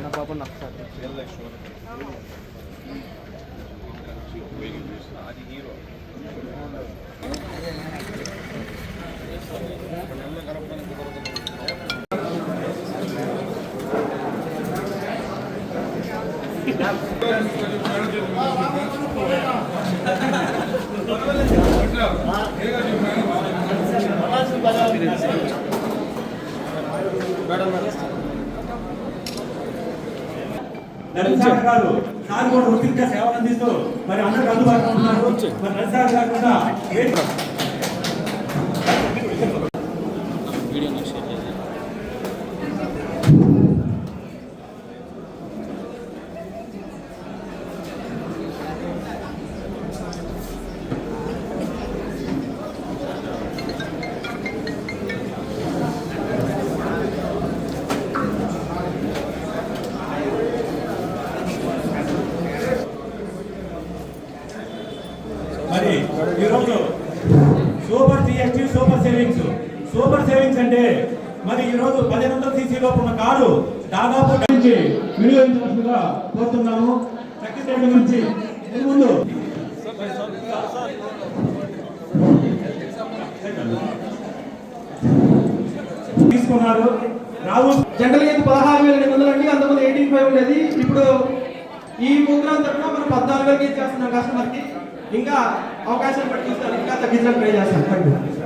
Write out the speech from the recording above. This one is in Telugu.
నా పాప నచ్చ అది హీరో Thank. నరసింహారావు గారు సార్ కూడా వృత్తిగా సేవలు అందిస్తూ మరి అందరికి అందుబాటులో ఉన్నారు. మరి నరసింహారావు గారు కూడా మరి ఈరోజు super GST super savings. Super savings అంటే మరి ఈరోజు పదిహేను వందల సీసీ లోపు ఉన్న కారు దాదాపు వినియోగించవలసిందిగా కోరుతున్నాము సెక్రటరీ నుంచి ముందు తీసుకున్నారు. రావు జనరల్ అయితే పదహారు వేల ఎనిమిది వందలు అండి. అంతకుముందు ఎయిటీన్ ఫైవ్ ఉండేది. ఇప్పుడు ఈ ప్రోగ్రామ్ తరఫున మనం పద్నాలుగు వేలకి చేస్తున్నాం కస్టమర్కి. ఇంకా అవకాశం పట్టి చూస్తాను ఇంకా తగ్గించడం ట్రై చేస్తాను థ్యాంక్ యూ